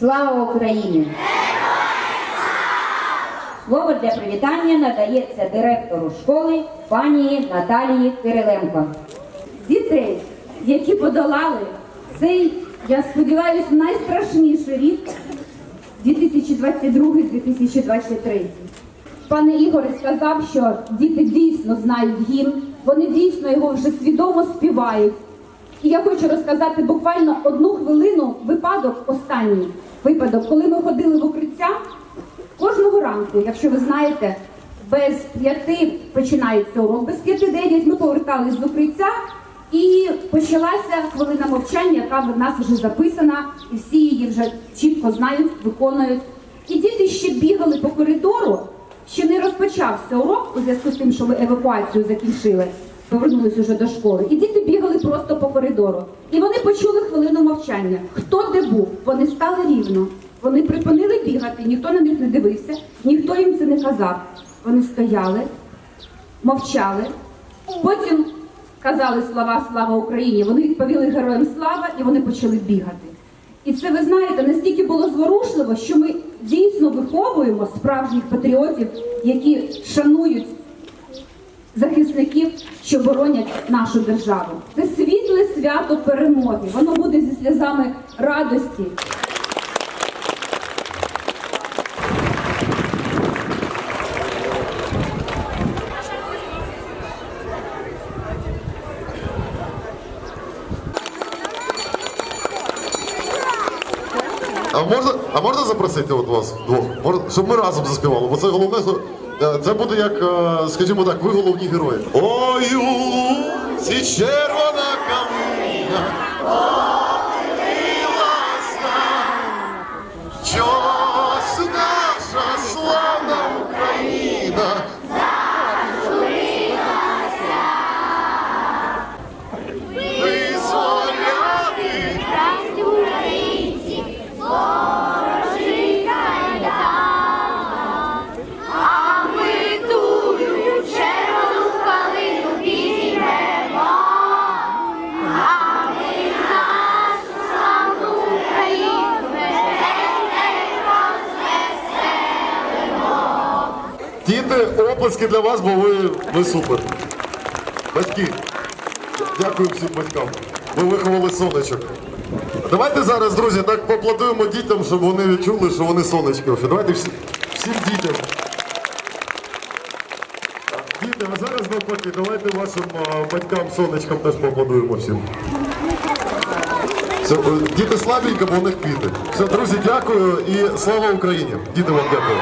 Слава Україні! Слово для привітання надається директору школи пані Наталії Кириленко. дітей, які подолали цей, я сподіваюся, найстрашніший рік 2022-2023. Пане Ігоре сказав, що діти дійсно знають гімн, вони дійсно його вже свідомо співають. І я хочу розказати буквально одну хвилину випадок, останній випадок, коли ми ходили в укриття кожного ранку, якщо ви знаєте, без п'яти починається урок, без п'яти дев'ять ми повертались з укриття і почалася хвилина мовчання, яка в нас вже записана, і всі її вже чітко знають, виконують. І діти ще бігали по коридору, ще не розпочався урок у зв'язку з тим, що ви евакуацію закінчили, повернулись уже до школи. І діти бігали просто по коридору. І вони почули хвилину мовчання. Хто де був? Вони стали рівно. Вони припинили бігати, ніхто на них не дивився, ніхто їм це не казав. Вони стояли, мовчали. Потім казали слова Слава Україні. Вони відповіли героям слава і вони почали бігати. І це ви знаєте, настільки було зворушливо, що ми дійсно виховуємо справжніх патріотів, які шанують захисників, що боронять нашу державу. Це світле свято перемоги. Воно буде зі сльозами радості. А можна, а можна запросити от вас двох? Щоб ми разом заспівали, бо це головне, що це буде як, е, скажімо так, ви головні герої. Ой, у луці червона калина, Діти, оплески для вас, бо ви, ви супер. Батьки, дякую всім батькам. Ви виховали сонечок. Давайте зараз, друзі, так поаплодуємо дітям, щоб вони відчули, що вони сонечки. Давайте всі, всім дітям. Діти, а зараз навпаки, давайте вашим а, батькам сонечкам теж поаплодуємо всім. Все, е, діти слабенько, бо у них квіти. Все, друзі, дякую і слава Україні. Діти вам дякую.